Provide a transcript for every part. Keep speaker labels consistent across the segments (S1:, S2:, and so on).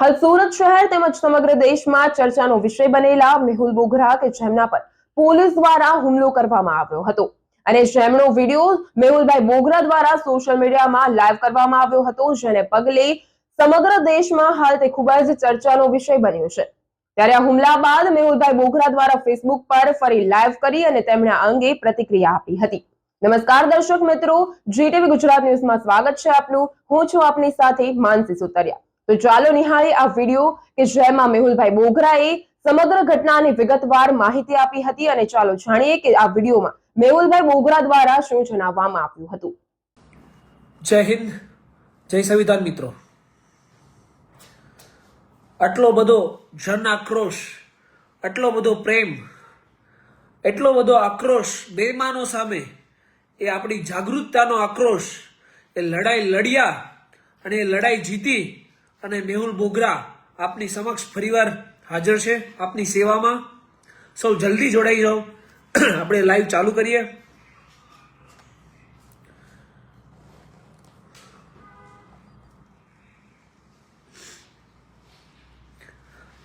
S1: હાલ સુરત શહેર તેમજ સમગ્ર દેશમાં ચર્ચાનો વિષય બનેલા મેહુલ બોઘરા કે જેમના પર પોલીસ દ્વારા હુમલો કરવામાં આવ્યો હતો. અને જેમનો વીડિયો મેહુલભાઈ બોગરા દ્વારા સોશિયલ મીડિયામાં લાઈવ કરવામાં આવ્યો હતો, જેને પગલે સમગ્ર દેશમાં હાલ તે ખૂબ જ ચર્ચાનો વિષય બન્યો છે. ત્યારે આ હુમલા બાદ મેહુલભાઈ બોગરા દ્વારા ફેસબુક પર ફરી લાઈવ કરી અને તેમણે આ અંગે પ્રતિક્રિયા આપી હતી. નમસ્કાર દર્શક મિત્રો જીટીવી ગુજરાત ન્યૂઝમાં સ્વાગત છે આપનું. હું છું આપની સાથે માનસી સુતરિયા. તો ચાલો નિહાળી આ વીડિયો કે જેમાં મેહુલભાઈ બોગરાએ સમગ્ર ઘટનાની વિગતવાર માહિતી આપી હતી અને ચાલો જાણીએ કે આ વિડીયોમાં મેહુલભાઈ બોગરા દ્વારા શું જણાવવામાં આવ્યું હતું.
S2: જય હિન્દ, જય સંવિધાન મિત્રો. આટલો બધો જન આક્રોશ આટલો બધો પ્રેમ, એટલો બધો આક્રોશ બેમાનો સામે એ આપણી જાગૃતતાનો આક્રોશ, એ લડાઈ લડ્યા અને એ લડાઈ જીતી અને મેહુલ બોગરા આપની સમક્ષ ફરીવાર હાજર છે આપની સેવામાં. સૌ જલ્દી જોડાઈ જાઓ આપણે લાઈવ ચાલુ કરીએ.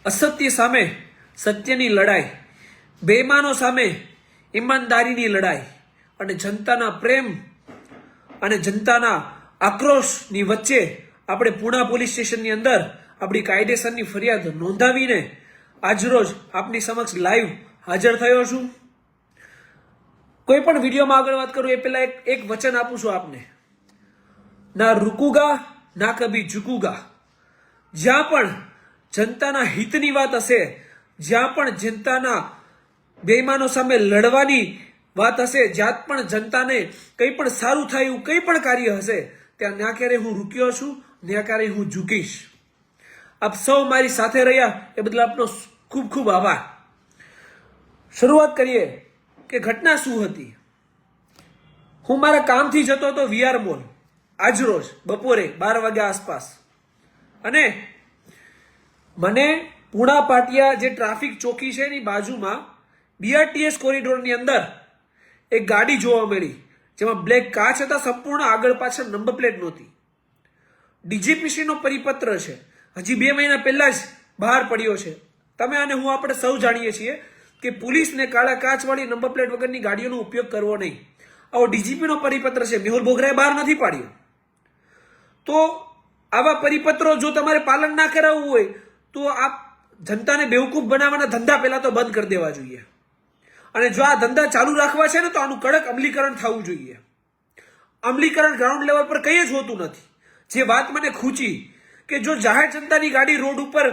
S2: અસત્ય સામે સત્યની લડાઈ, બેમાનો સામે ઈમાનદારીની લડાઈ અને જનતાના પ્રેમ અને જનતાના આક્રોશની વચ્ચે આપણે પુણા પોલીસ સ્ટેશનની અંદર આપણી કાયદેસરની ફરિયાદ નોંધાવીને આજરોજ આપની સમક્ષ લાઈવ હાજર થયો છું. કોઈ પણ વિડીયોમાં આગળ વાત કરું એ પહેલા એક એક વચન આપું છું આપને. ના રૂકુગા, ના કભી ઝુકુગા. જ્યાં પણ જનતાના હિતની વાત હશે, જ્યાં પણ જનતાના બેઈમાનો સામે લડવાની વાત હશે, જ્યાં પણ જનતાને કંઈ પણ સારું થાય એવું કંઈ પણ કાર્ય હશે, ત્યાં ના ક્યારે હું રૂક્યો છું? ત્યાં હું ઝૂકીશ. આપ સૌ મારી સાથે રહ્યા એ બદલ આપનો ખૂબ ખૂબ આભાર. શરૂઆત કરીએ કે ઘટના શું હતી? હું મારા કામથી જતો હતો વીઆર મોલ આજરોજ બપોરે બાર વાગ્યા આસપાસ. અને મને પુણા પાટિયા જે ટ્રાફિક ચોકી છે એની બાજુમાં બીઆરટીએસ કોરિડોરની અંદર એક ગાડી જોવા મળી, જેમાં બ્લેક કાચ હતા, સંપૂર્ણ આગળ પાછળ નંબર પ્લેટ નહોતી. ડીજીપીસીનો પરિપત્ર છે. હજી બે મહિના પહેલા જ બહાર પડ્યો છે. તમે અને હું આપણે સૌ જાણીએ છીએ કે પોલીસને કાળા કાચવાળી નંબર પ્લેટ વગરની ગાડીઓનો ઉપયોગ કરવો નહીં. આવો ડીજીપીનો પરિપત્ર છે. મેહુલ બોગરાએ બહાર નથી પાડ્યો. તો આવા પરિપત્રો જો તમારે પાલન ના કરાવવું હોય, તો આપ જનતાને બેવકૂફ બનાવવાના ધંધા પહેલા તો બંધ કરી દેવા જોઈએ. અને જો આ ધંધા ચાલુ રાખવા છે ને, તો આનું કડક અમલીકરણ થવું જોઈએ. અમલીકરણ ગ્રાઉન્ડ લેવલ પર કંઈ જ હોતું નથી. જે વાત મને ખૂચી કે જો જાહેર જનતાની ગાડી રોડ ઉપર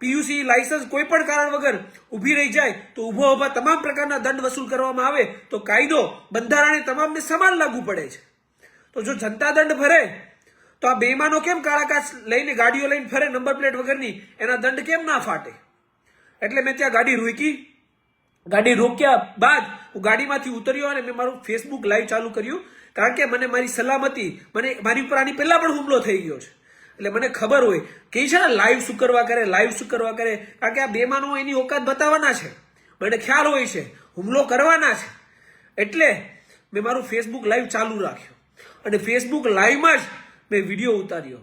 S2: પીયુસી લાયસન્સ કોઈ પણ કારણ વગર ઊભી રહી જાય, તો ઊભો ઊભા તમામ પ્રકારના દંડ વસૂલ કરવામાં આવે, તો કાયદો બંધારણીય તમામને સમાન લાગુ પડે છે. તો જો જનતા દંડ ભરે, તો આ બેમાનો કેમ કાળાકાશ લઈને ગાડીઓ લઈને ફરે નંબર પ્લેટ વગરની? એના દંડ કેમ ના ફાટે? એટલે મેં ત્યાં ગાડી રોકી. ગાડી રોક્યા બાદ હું ગાડીમાંથી ઉતર્યો અને મેં મારું ફેસબુક લાઈવ ચાલુ કર્યું. કારણ કે મને મારી સલામતી, મને મારી ઉપર આની પહેલાં પણ હુમલો થઈ ગયો છે. એટલે મને ખબર હોય કે છે ને લાઈવ શું કરવા કરે લાઈવ શું કરવા કરે. કારણ કે આ બેમાનો એની ઓકાત બતાવવાના છે. મને ખ્યાલ હોય છે, હુમલો કરવાના છે. એટલે મેં મારું ફેસબુક લાઈવ ચાલુ રાખ્યું. અને ફેસબુક લાઈવમાં જ મેં વીડિયો ઉતાર્યો.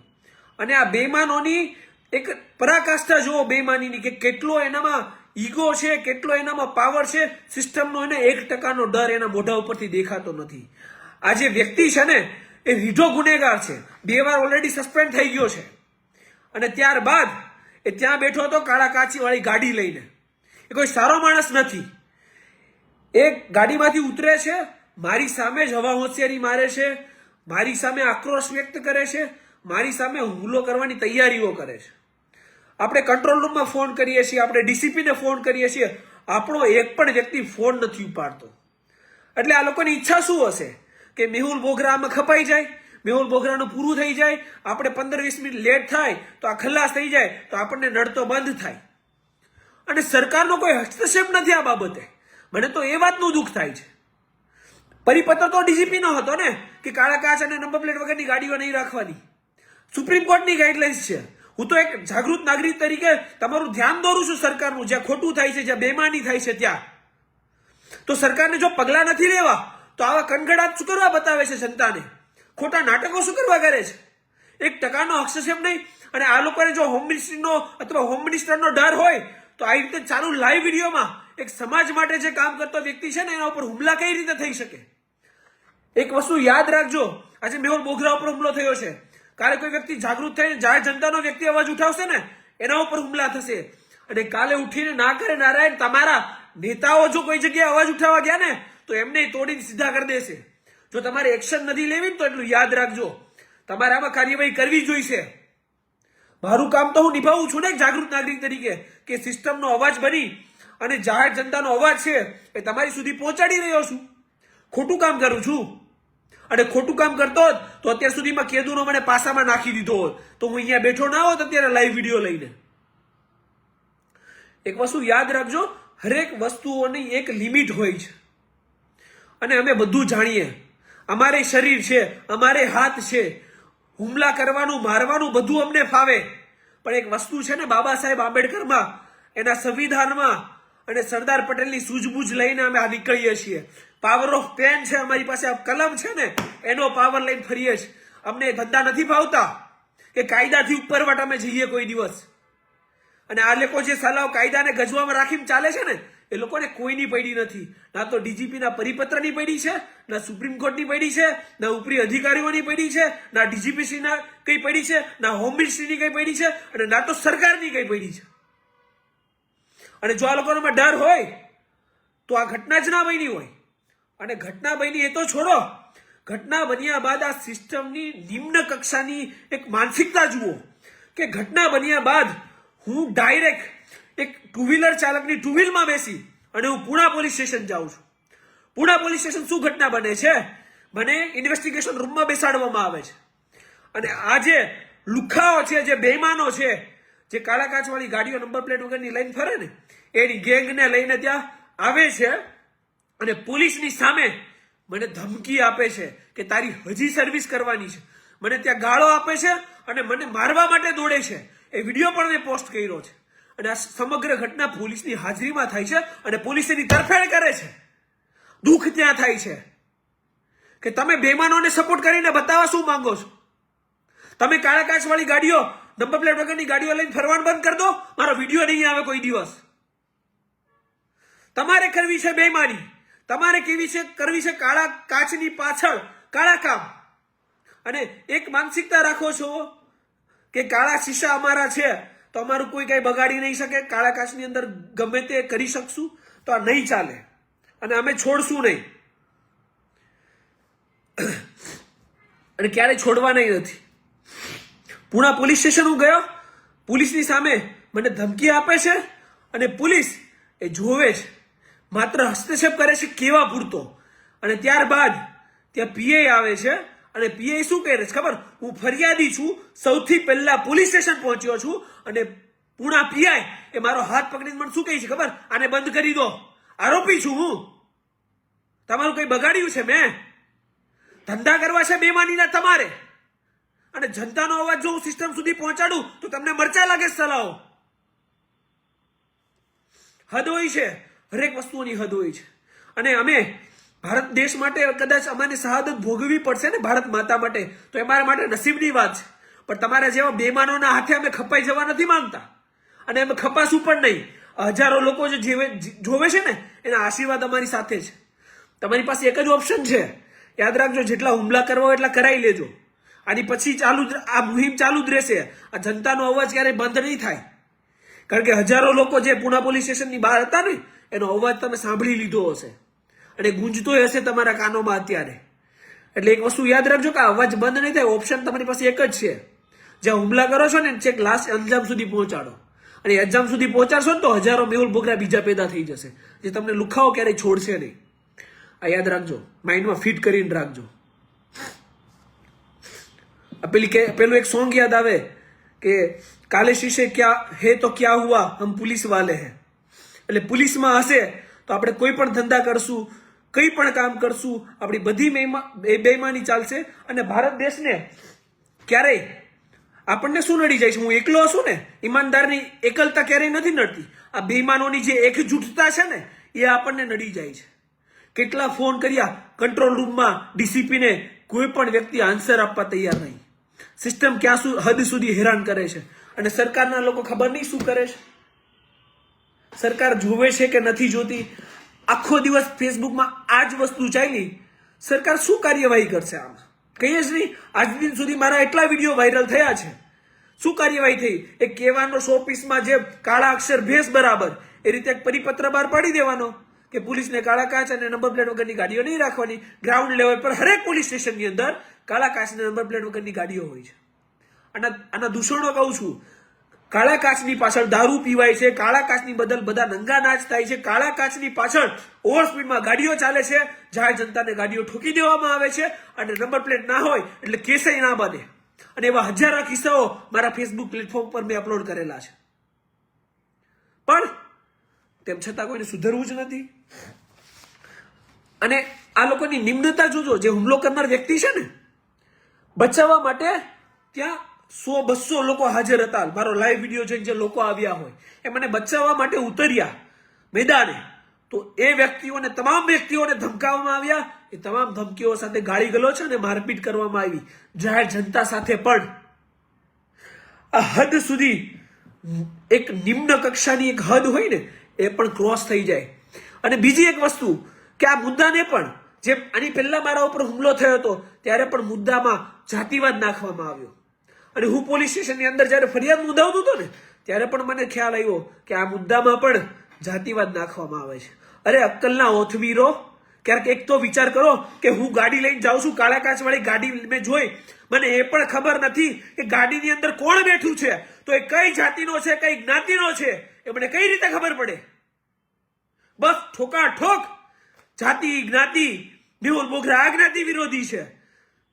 S2: અને આ બેમાનોની એક પરાકાષ્ઠા જુઓ બેમાનીની કે કેટલો એનામાં ઈગો છે, કેટલો એનામાં પાવર છે સિસ્ટમનો એને એક ટકાનો ડર એના મોઢા ઉપરથી દેખાતો નથી. આ જે વ્યક્તિ છે ને, એ રીઢો ગુનેગાર છે. બે વાર ઓલરેડી સસ્પેન્ડ થઈ ગયો છે. અને ત્યારબાદ એ ત્યાં બેઠો હતો કાળા કાચીવાળી ગાડી લઈને. એ કોઈ સારો માણસ નથી. એ ગાડીમાંથી ઉતરે છે, મારી સામે જ હવા હોશિયારી મારે છે, મારી સામે આક્રોશ વ્યક્ત કરે છે, મારી સામે હુમલો કરવાની તૈયારીઓ કરે છે. આપણે કંટ્રોલ રૂમમાં ફોન કરીએ છીએ, આપણે ડીસીપીને ફોન કરીએ છીએ. આપણો એક પણ વ્યક્તિ ફોન નથી ઉપાડતો. એટલે આ લોકોની ઈચ્છા શું હશે? કે મેહુલ બોગરા આમાં ખપાઈ જાય, મેહુલ બોગરાનું પૂરું થઈ જાય, આપણે પંદર વીસ મિનિટ લેટ થાય, તો આ ખલાસ થઈ જાય, તો આપણને નડતો બંધ થાય. અને સરકારનો કોઈ હસ્તક્ષેપ નથી આ બાબતે. મને તો એ વાતનું દુઃખ થાય છે. પરિપત્ર તો ડીજીપી નો હતો ને, કે કાળા કાચ અને નંબર પ્લેટ વગરની ગાડીઓ નહીં રાખવાની. સુપ્રીમ કોર્ટની ગાઈડલાઇન્સ છે. હું તો એક જાગૃત નાગરિક તરીકે તમારું ધ્યાન દોરું છું સરકારનું, જ્યાં ખોટું થાય છે, જ્યાં બેમાની થાય છે ત્યાં. તો સરકારને જો પગલાં નથી લેવા તો આવા કનગડાટ શું કરવા બતાવે છે જનતાને ખોટા નાટકો શું કરવા કરે છે? એક ટકાનો હસ્તક્ષેપ નહીં? અને આ લોકોને જો હોમ મિનિસ્ટ્રીનો અથવા હોમ મિનિસ્ટરનો ડર હોય, તો આ રીતે ચાલુ લાઈવ વિડીયોમાં એક સમાજ માટે જે કામ કરતો વ્યક્તિ છે ને, એના ઉપર હુમલા કઈ રીતે થઈ શકે? એક વસ્તુ યાદ રાખજો, આજે મેહુલ બોગરા ઉપર હુમલો થયો છે. કાલે કોઈ વ્યક્તિ જાગૃત થઈને જાહેર જનતાનો વ્યક્તિ અવાજ ઉઠાવશે ને, એના ઉપર હુમલા થશે. અને કાલે ઉઠીને ના કરે નારાયણ, તમારા નેતાઓ જો કોઈ જગ્યાએ અવાજ ઉઠાવવા ગયા ને તો એમને તોડીને સીધા કરી દેશે. જો તમારે એક્શન નથી લેવી તો એટલું યાદ રાખજો. તમારે આમાં કાર્યવાહી કરવી જોઈશે. મારું કામ તો હું નિભાવું છું ને જાગૃત નાગરિક તરીકે કે સિસ્ટમનો અવાજ બની અને જાહેર જનતાનો અવાજ છે એ તમારી સુધી પહોંચાડી રહ્યો છું. ખોટું કામ કરું છું. અને ખોટું કામ કરતો હોત તો અત્યાર સુધીમાં કેદુનો મને પાસામાં નાખી દીધો હોત. તો હું અહીંયા બેઠો ના હોત અત્યારે લાઈવ વીડિયો લઈને. એક વસ્તુ યાદ રાખજો, હરેક વસ્તુઓની એક લિમિટ હોય છે. અને અમે બધું જાણીએ. અમારે શરીર છે, અમારે હાથ છે. હુમલા કરવાનું, મારવાનું બધું અમને ફાવે. પણ એક વસ્તુ છે ને બાબા સાહેબ આંબેડકરમાં, એના સંવિધાનમાં અને સરદાર પટેલની સૂઝબૂઝ લઈને અમે આ નીકળીએ છીએ. પાવર ઓફ પેન છે અમારી પાસે કલમ છે ને, એનો પાવર લઈને ફરીએ છીએ. અમને ધંધા નથી ભાવતા કે કાયદાથી ઉપરવટ અમે જઈએ કોઈ દિવસ. અને આ લોકો જે સલાહ કાયદાને ગજવામાં રાખીને ચાલે છે ને એ લોકોને કોઈની પડી નથી. ના તો ડીજીપીના પરિપત્રની પડી છે, ના સુપ્રીમ કોર્ટની પડી છે, ના ઉપરી અધિકારીઓની પડી છે, ના ડીજીપીસીના કઈ પડી છે, ના હોમ મિનિસ્ટ્રીની કઈ પડી છે અને ના તો સરકારની કઈ પડી છે. અને જો આ લોકોનામાં ડર હોય, તો આ ઘટના જ ના બની હોય. અને ઘટના બની એ તો છોડો. ઘટના બન્યા બાદ આ સિસ્ટમની નિમ્ન કક્ષાની એક માનસિકતા જુઓ. કે ઘટના બન્યા બાદ હું ડાયરેક્ટ એક ટુ વ્હીલર ચાલકની ટુ વ્હીલમાં બેસી અને હું પુણા પોલીસ સ્ટેશન જાઉં છું. પુણા પોલીસ સ્ટેશન શું ઘટના બને છે? મને ઇન્વેસ્ટિગેશન રૂમમાં બેસાડવામાં આવે છે. અને આ જે લુખાઓ છે, જે બેમાનો છે, જે કાળા કાચવાળી ગાડીઓ નંબર પ્લેટ વગરની લઈને ફરે ને, એની ગેંગને લઈને ત્યાં આવે છે અને પોલીસની સામે મને ધમકી આપે છે કે તારી હજી સર્વિસ કરવાની છે. મને ત્યાં ગાળો આપે છે અને મને મારવા માટે દોડે છે. એ વીડિયો પણ મેં પોસ્ટ કર્યો છે. અને આ સમગ્ર ઘટના પોલીસની હાજરીમાં થાય છે અને પોલીસ એની તરફેણ કરે છે. દુઃખ ત્યાં થાય છે કે તમે બેમાનોને સપોર્ટ કરીને બતાવવા શું માંગો છો? તમે કાળા કાચવાળી ગાડીઓ નંબર પ્લેટ વગરની ગાડીઓ લઈને ફરવાનું બંધ કરી દો, મારો વીડિયો નહીં આવે કોઈ દિવસ. તમારે કરવી છે બેમાની તમારે કેવી છે, કરવી છે કાળા કાચની પાછળ, કાળા કામ. અને એક માનસિકતા રાખો છો કે કાળા શીશા અમારા છે. તો અમારું કોઈ કઈ બગાડી નહીં શકે. કાળા કાચની અંદર ગમે તે કરી શકશું, તો આ નહીં ચાલે. અને અમે છોડશું નહીં. અને ક્યારેય છોડવા નહીં નથી. પૂણા પોલીસ સ્ટેશન હું ગયો. પોલીસની સામે મને ધમકી આપે છે અને પોલીસ એ જોવે છે. માત્ર હસ્તક્ષેપ કરે છે કેવા પૂરતો. અને ત્યારબાદ ત્યાં પીઆઈ આવે છે અને પીઆઈ શું કહે છે? ખબર? હું ફરિયાદી છું, સૌથી પહેલા પોલીસ સ્ટેશન પહોંચ્યો છું અને પૂણા પીઆઈ એ મારો હાથ પકડીને મને શું કહે છે ખબર? આને બંધ કરી દો. આરોપી છું હું. તમારું કઈ બગાડ્યું છે મેં? ધંધા કરવા છે બેમાનીના તમારે. અને જનતાનો અવાજ જો હું સિસ્ટમ સુધી પહોંચાડું, તો તમને મરચા લાગે સલાહો. હદ હોય છે. હરેક વસ્તુઓની હદ હોય છે. અને અમે ભારત દેશ માટે કદાચ અમારે શહાદત ભોગવવી પડશે ને ભારત માતા માટે, તો એ મારા માટે નસીબની વાત છે. પણ તમારા જેવા બેમાનોના હાથે અમે ખપાઈ જવા નથી માંગતા. અને અમે ખપાશું પણ નહીં. હજારો લોકો જે જોવે છે ને, એના આશીર્વાદ અમારી સાથે છે. તમારી પાસે એક જ ઓપ્શન છે. યાદ રાખજો, જેટલા હુમલા કરવા હોય એટલા કરાવી લેજો. આની પછી ચાલુ આ મુહિમ ચાલુ જ રહેશે. આ જનતાનો અવાજ ક્યારેય બંધ નહીં થાય. કારણ કે હજારો લોકો જે પુના પોલીસ સ્ટેશનની બહાર હતા ને, એનો અવાજ તમે સાંભળી લીધો હશે. અને ગુંજતો હશે તમારા કાનોમાં અત્યારે. એટલે એક વસ્તુ યાદ રાખજો કે અવાજ બંધ નહીં થાય ઓપ્શન તમારી પાસે એક જ છે. જ્યાં હુમલા કરો છો ને, છેક લાસ્ટ અંજામ સુધી પહોંચાડો. અને એક્ઝામ સુધી પહોંચાડશો ને તો હજારો મેહુલ બોગરા બીજા પેદા થઈ જશે, જે તમને લુખાઓ ક્યારેય છોડશે નહીં. આ યાદ રાખજો, માઇન્ડમાં ફિટ કરીને રાખજો. પેલી કે, પેલું એક સોંગ યાદ આવે કે, કાલે શીશે ક્યાં હે તો ક્યાં હુઆ, હમ પુલિસ વાલે હે. એટલે પુલિસમાં હશે તો આપણે કોઈ પણ ધંધા કરશું કંઈ પણ કામ કરશું, આપણી બધી બેમાની ચાલશે અને ભારત દેશને ક્યારેય આપણને શું નડી જાય છે. હું એકલો હશું ને, ઈમાનદારની એકલતા ક્યારેય નથી નડતી. આ બેઈમાનોની જે એકજૂટતા છે ને, એ આપણને નડી જાય છે. કેટલા ફોન કર્યા કંટ્રોલ રૂમમાં ડીસીપીને કોઈ પણ વ્યક્તિ આન્સર આપવા તૈયાર નહીં. સિસ્ટમ ક્યાં શું હદ સુધી હેરાન કરે છે? અને સરકારના લોકો ખબર નહીં શું કરે છે? સરકાર જોવે છે કે નથી જોતી? આખો દિવસ ફેસબુકમાં આ જ વસ્તુ ચાલી. સરકાર શું કાર્યવાહી કરશે આમાં? કહીએ જ નહીં, આજ દિન સુધી મારા એટલા વીડિયો વાયરલ થયા છે. શું કાર્યવાહી થઈ? એ કહેવાનો સો પીસમાં જે કાળા અક્ષર ભેસ બરાબર, એ રીતે એક પરિપત્ર બહાર પાડી દેવાનો કે પોલીસને કાળા કાચ અને નંબર પ્લેટ વગરની ગાડીઓ નહીં રાખવાની. ગ્રાઉન્ડ લેવલ પર હરેક પોલીસ સ્ટેશનની અંદર કાળા કાચ અને નંબર પ્લેટ વગરની ગાડીઓ હોય છે. આના આના દૂષણો કહું છું. કાળા કાચની પાછળ દારૂ પીવાય છે, કાળા કાચની બદલ બધા નંગા નાચ થાય છે, કાળા કાચની પાછળ ઓવર સ્પીડમાં ગાડીઓ ચાલે છે, જાહેર જનતાને ગાડીઓ ઠોકી દેવામાં આવે છે અને નંબર પ્લેટ ના હોય એટલે કેસય ના બને. અને એવા હજારો કિસ્સાઓ મારા ફેસબુક પ્લેટફોર્મ પર મેં અપલોડ કરેલા છે. પણ તેમ છતાં કોઈને સુધરવું જ નથી. અને આ લોકોની નિમ્નતા જોજો, જે હુમલો કરનાર વ્યક્તિ છે ને, બચાવવા માટે ત્યાં સો બસો લોકો હાજર હતા. મારો લાઈવ વીડિયો જોઈને જે લોકો આવ્યા હોય, એ મને બચાવવા માટે ઉતર્યા મેદાને. તો એ વ્યક્તિઓને, તમામ વ્યક્તિઓને ધમકાવવામાં આવ્યા. એ તમામ ધમકીઓ સાથે ગાળી ગલો છે અને મારપીટ કરવામાં આવી. જાહેર જનતા સાથે પણ. આ હદ સુધી એક નિમ્ન કક્ષાની એક હદ હોય ને, એ પણ ક્રોસ થઈ જાય. અને બીજી એક વસ્તુ કે આ મુદ્દાને પણ જે આની પહેલા મારા ઉપર હુમલો થયો હતો, ત્યારે પણ મુદ્દામાં જાતિવાદ નાખવામાં આવ્યો. અને હું પોલીસ સ્ટેશનની અંદર જ્યારે ફરિયાદ નોંધાવતો હતો ને, ત્યારે પણ મને ખ્યાલ આવ્યો કે આ મુદ્દામાં પણ જાતિવાદ નાખવામાં આવે છે. અરે અક્કલના ઓથવીરો ક્યારેક એક તો વિચાર કરો કે હું ગાડી લઈને જાઉં છું, કાળા કાચ વાળી ગાડી મેં જોઈ, મને એ પણ ખબર નથી કે ગાડીની અંદર કોણ બેઠું છે. તો એ કઈ જાતિનો છે, કઈ જ્ઞાતિનો છે, એ મને કઈ રીતે ખબર પડે? બસ ઠોકા ઠોક જાતિ, જ્ઞાતિ મેહુલ બોગરા, આ જ્ઞાતિ વિરોધી છે.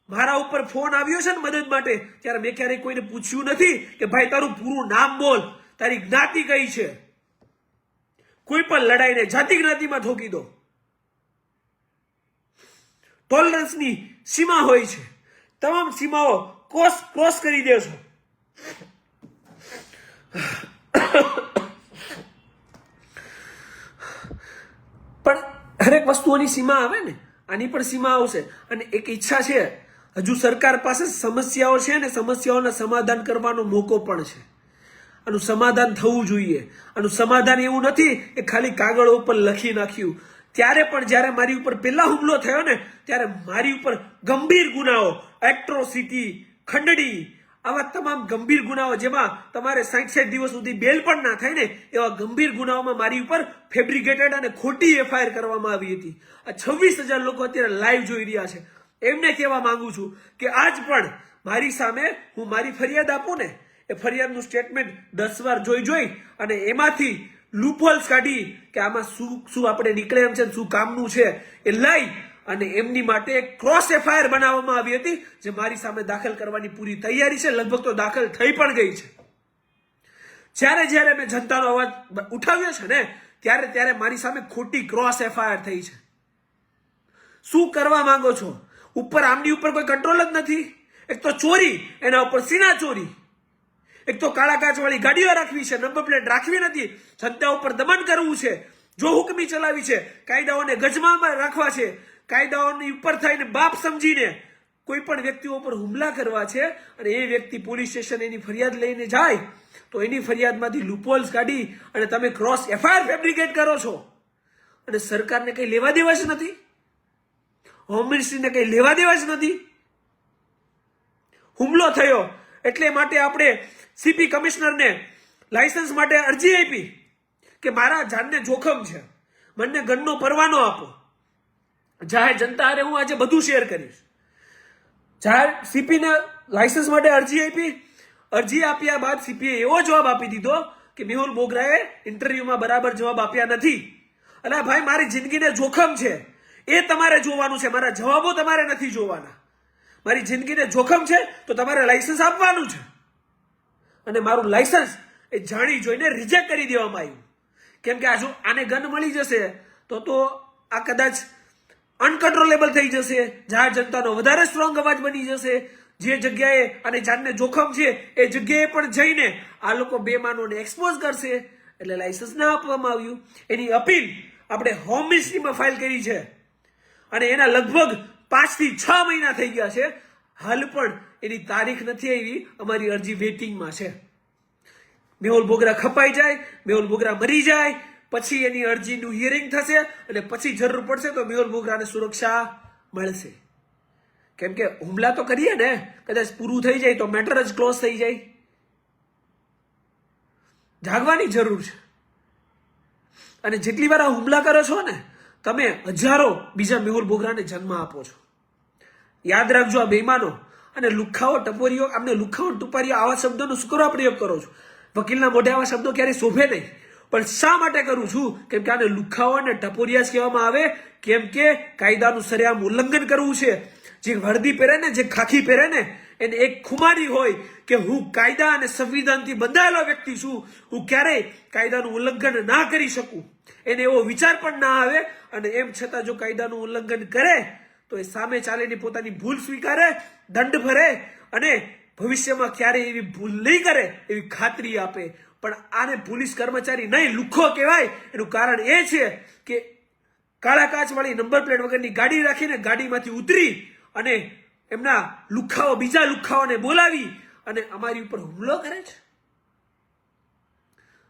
S2: મારા ઉપર ફોન આવ્યો છે ને મદદ માટે, ત્યારે મેં ક્યારેય કોઈને પૂછ્યું નથી કે ભાઈ, તારું પૂરું નામ બોલ, તારી જ્ઞાતિ કઈ છે? કોઈ પણ લડાઈને જાતિ જ્ઞાતિમાં ઠોકી દો. ટોલરન્સની સીમા હોય છે. તમામ સીમાઓ ક્રોસ ક્રોસ કરી દેશો પણ હરેક વસ્તુઓની સીમા આવે ને, આની પણ સીમા આવશે. અને એક ઈચ્છા છે હજુ સરકાર પાસે સમસ્યાઓ છે ને સમસ્યાઓના સમાધાન કરવાનો મોકો પણ છે. આનું સમાધાન થવું જોઈએ. આનું સમાધાન એવું નથી કે ખાલી કાગળ ઉપર લખી નાખ્યું. ત્યારે પણ જ્યારે મારી ઉપર પહેલા હુમલો થયો ને, ત્યારે મારી ઉપર ગંભીર ગુનાઓ એક્ટ્રોસિટી ખંડણી, આવા તમામ ગંભીર ગુનાઓ જેમાં તમારે સાઠ સાઠ દિવસ સુધી બેલ પણ ના થાય ને, એવા ગંભીર ગુનાઓમાં મારી ઉપર ફેબ્રિકેટેડ અને ખોટી એફઆઈઆર કરવામાં આવી હતી. આ છવ્વીસ હજાર લોકો અત્યારે લાઈવ જોઈ રહ્યા છે. એમને કહેવા માંગુ છું કે આજ પણ મારી સામે હું મારી ફરિયાદ આપું ને, એ ફરિયાદનું સ્ટેટમેન્ટ દસ વાર જોઈ જોઈ અને એમાંથી લૂપહોલ્સ કાઢી કે આમાં શું શું આપણે નીકળે એમ છે શું કામનું છે એ લઈ અને એમની માટે એક ક્રોસ એફઆઈઆર બનાવવામાં આવી હતી, જે મારી સામે દાખલ કરવાની પૂરી તૈયારી છે, લગભગ તો દાખલ થઈ પણ ગઈ છે. જ્યારે જ્યારે મેં જનતાનો અવાજ ઉઠાવ્યો છે ને, ત્યારે ત્યારે મારી સામે ખોટી ક્રોસ એફઆઈઆર થઈ છે. શું કરવા માંગો છો? ઉપર આમની ઉપર કોઈ કંટ્રોલ જ નથી. એક તો ચોરી, એના ઉપર સીના ચોરી. એક તો કાળા કાચવાળી ગાડીઓ રાખવી છે નંબર પ્લેટ રાખવી નથી. જનતા ઉપર દમન કરવું છે. જો હુકમી ચલાવી છે, કાયદાઓને ગજમાં રાખવા છે, કાયદાઓની ઉપર થઈને બાપ સમજીને કોઈ પણ વ્યક્તિઓ પર હુમલા કરવા છે અને એ વ્યક્તિ પોલીસ સ્ટેશન એની ફરિયાદ લઈને જાય, તો એની ફરિયાદમાંથી લૂપોલ્સ કાઢી અને તમે ક્રોસ એફઆઈઆર ફેબ્રિકેટ કરો છો. અને સરકારને કંઈ લેવા દેવા જ નથી. હોમ મિનિસ્ટ્રીને કંઈ લેવા દેવા જ નથી. હુમલો થયો એટલે માટે આપણે સીપી કમિશનરને લાયસન્સ માટે અરજી આપી કે મારા જાનને જોખમ છે. મને ગનનો પરવાનો આપો. જાહેર જનતા હારે હું આજે બધું શેર કરીશ. જાહેર સીપીને લાયસન્સ માટે અરજી આપી. અરજી આપ્યા બાદ સીપીએ એવો જવાબ આપી દીધો કે મેહુલ બોગરાએ ઇન્ટરવ્યુમાં બરાબર જવાબ આપ્યા નથી. અલા ભાઈ, મારી જિંદગીને જોખમ છે. એ તમારે જોવાનું છે. મારા જવાબો તમારે નથી જોવાના. મારી જિંદગીને જોખમ છે તો તમારે લાયસન્સ આપવાનું છે. અને મારું લાયસન્સ એ જાણી જોઈને રિજેક્ટ કરી દેવામાં આવ્યું. કેમ કે આ જો આને ગન મળી જશે તો તો આ કદાચ અનકન્ટ્રોલેબલ થઈ જશે. જાહેર જનતાનો વધારે સ્ટ્રોંગ અવાજ બની જશે. જે જગ્યાએ અને જાનને જોખમ છે એ જગ્યાએ પણ જઈને આ લોકો બેમાનોને એક્સપોઝ કરશે. એટલે લાયસન્સ ના આપવામાં આવ્યું. એની અપીલ આપણે હોમ મિનિસ્ટ્રીમાં ફાઇલ કરી છે. અને એના લગભગ પાંચથી છ મહિના થઈ ગયા છે. હાલ પણ એની તારીખ નથી આવી, અમારી અરજી વેટિંગમાં છે. મેહુલ બોગરા ખપાઈ જાય, મેહુલ બોગરા મરી જાય, પછી એની અરજીનું હિયરિંગ થશે અને પછી જરૂર પડશે તો મેહુલ બોગરાને સુરક્ષા મળશે. કેમ કે હુમલા તો કરીએ ને, કદાચ પૂરું થઈ જાય તો મેટર જ ક્લોઝ થઈ જાય. જાગવાની જરૂર છે. અને જેટલી વાર આ હુમલા કરો છો ને તમે હજારો બીજા મેહુલ બોગરાને જન્મ આપો છો. યાદ રાખજો આ બેમાનો અને લુખાઓ ટપોરીઓ આમને લુખાઓ ટુપારીઓ આવા શબ્દોનો શું કરવા પ્રયોગ કરો છો. વકીલના મોઢે આવા શબ્દો ક્યારેય શોભે નહીં. પણ શા માટે કરું છું? કેમ કે આને લુખાઓ અને ટપોરિયા કહેવામાં આવે. કેમ કે કાયદાનું સરેઆમ ઉલ્લંઘન કરવું છે. જે વર્દી પહેરે ને, જે ખાખી પહેરે ને, એને એક ખુમારી હોય કે હું કાયદા અને સંવિધાનથી બંધાયેલો વ્યક્તિ છું. હું ક્યારેય કાયદાનું ઉલ્લંઘન ના કરી શકું. એને એવો વિચાર પણ ના આવે. અને એમ છતાં જો કાયદાનું ઉલ્લંઘન કરે, તો એ સામે ચાલીને પોતાની ભૂલ સ્વીકારે, દંડ ભરે અને ભવિષ્યમાં ક્યારેય એવી ભૂલ નહીં કરે, એવી ખાતરી આપે. પણ આને પોલીસ કર્મચારી નહીં લુખ્ખો કહેવાય. એનું કારણ એ છે કે કાળા કાચવાળી નંબર પ્લેટ વગરની ગાડી રાખીને ગાડીમાંથી ઉતરી અને એમના લુખાઓ, બીજા લુખાઓને બોલાવી અને અમારી ઉપર હુમલો કરે છે.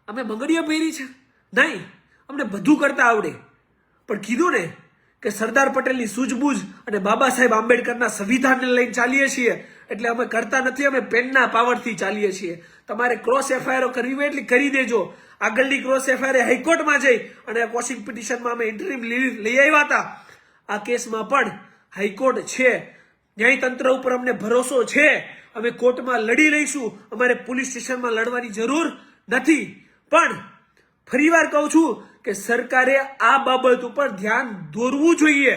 S2: અમે બંગડીઓ પહેરી છે. નહીં, અમને બધું કરતા આવડે. પણ કીધું ને કે સરદાર પટેલની સૂઝબૂઝ અને બાબા સાહેબ આંબેડકરના સંવિધાનને લઈને ચાલીએ છીએ, એટલે અમે કરતા નથી, અમે પેનના પાવરથી ચાલીએ છીએ. તમારે ક્રોસ એફઆઈઆર કરવી હોય એટલે કરી દેજો. આગળની ક્રોસ એફઆઈઆર હાઈકોર્ટમાં જઈ અને કોશિંગ પિટિશનમાં અમે ઇન્ટરીમ લઈ આવ્યા હતા. આ કેસમાં પણ હાઈકોર્ટ છે. ન્યાયતંત્ર ઉપર અમને ભરોસો છે. અમે કોર્ટમાં લડી લઈશું. અમારે પોલીસ સ્ટેશનમાં લડવાની જરૂર નથી. પણ ફરીવાર કહું છું કે સરકારે આ બાબત ઉપર ધ્યાન દોરવું જોઈએ.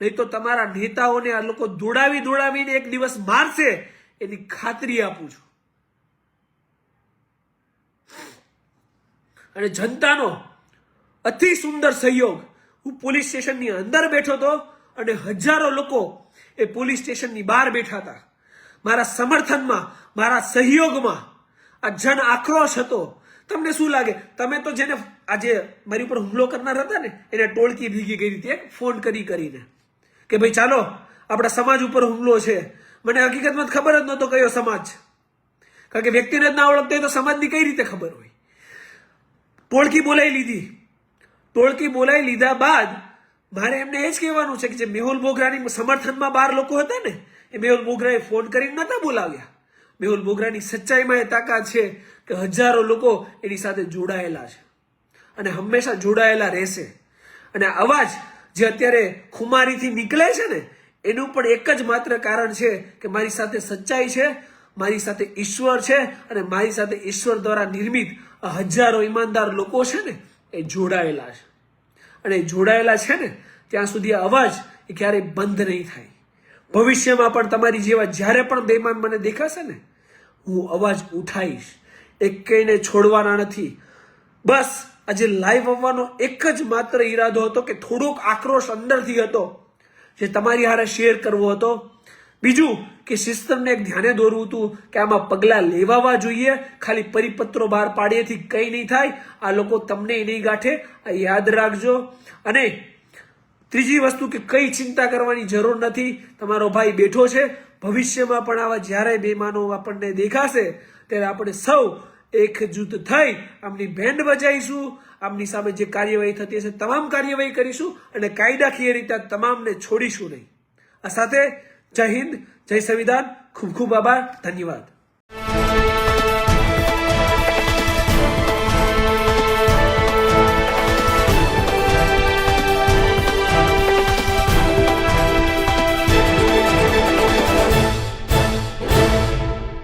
S2: નહીં તો તમારા નેતાઓને આ લોકો દોડાવી દોડાવીને એક દિવસ મારશે, એની ખાતરી આપું છું. અને જનતાનો અતિ સુંદર સહયોગ. હું પોલીસ સ્ટેશનની અંદર બેઠો હતો અને હજારો લોકો એ પોલીસ સ્ટેશનની બહાર બેઠા હતા. મારા સમર્થનમાં, મારા સહયોગમાં આ જન આક્રોશ હતો. તમને શું લાગે? તમે તો જેને આજે મારી ઉપર હુમલો કરનાર હતા ને, એને ટોળકી ભેગી હતી એક, ફોન કરી કરીને કે ભાઈ, ચાલો, આપણા સમાજ ઉપર હુમલો છે. મને હકીકતમાં ખબર જ નહોતો કયો સમાજ. કારણ કે વ્યક્તિને જ ના ઓળખતો હોય તો સમાજની કઈ રીતે ખબર હોય? ટોળકી બોલાવી લીધી. ટોળકી બોલાવી લીધા બાદ મારે એમને એ જ કહેવાનું છે કે જે મેહુલ બોગરાની સમર્થનમાં બાર લોકો હતા ને, એ મેહુલ બોગરાએ ફોન કરીને નતા બોલાવ્યા. મેહુલ બોગરાની સચ્ચાઈમાં એ તાકાત છે કે હજારો લોકો એની સાથે જોડાયેલા છે. અને હંમેશા જોડાયેલા રહેશે. અને અવાજ જે અત્યારે ખુમારીથી નીકળે છે ને, એનું પણ એક જ માત્ર કારણ છે કે મારી સાથે સચ્ચાઈ છે, મારી સાથે ઈશ્વર છે અને મારી સાથે ઈશ્વર દ્વારા નિર્મિત હજારો ઈમાનદાર લોકો છે ને, એ જોડાયેલા છે. અને જોડાયેલા છે ને, ત્યાં સુધી અવાજ એ ક્યારેય બંધ નહીં થાય. ભવિષ્યમાં પણ તમારી જેવા જ્યારે પણ બેમાન મને દેખાશે ને, હું અવાજ ઉઠાવીશ. એક કઈને છોડવાના નથી. બસ આજે લાઈવ આવવાનો એક જ માત્ર ઈરાદો હતો કે થોડોક આક્રોશ અંદરથી હતો, જે તમારી હારે શેર કરવો હતો. બીજું કે સિસ્ટમને એક ધ્યાને દોરવું હતું કે આમાં પગલાં લેવાવા જોઈએ, ખાલી પરિપત્રો બહાર પાડીએથી કંઈ નહીં થાય, આ લોકો તમને નહીં ગાંઠે આ યાદ રાખજો. અને ત્રીજી વસ્તુ કે કઈ ચિંતા કરવાની જરૂર નથી, તમારો ભાઈ બેઠો છે, ભવિષ્યમાં પણ આવા જ્યારે બેમાનો આપણને દેખાશે, ત્યારે આપણે સૌ એકજૂથ થઈ આમની બેન્ડ બજાવીશું. આમની સામે જે કાર્યવાહી થતી હશે, તમામ કાર્યવાહી કરીશું અને કાયદાકીય રીતે તમામને છોડીશું નહીં. આ સાથે જય હિન્દ, જય સંવિધાન. ખૂબ ખૂબ આભાર. ધન્યવાદ.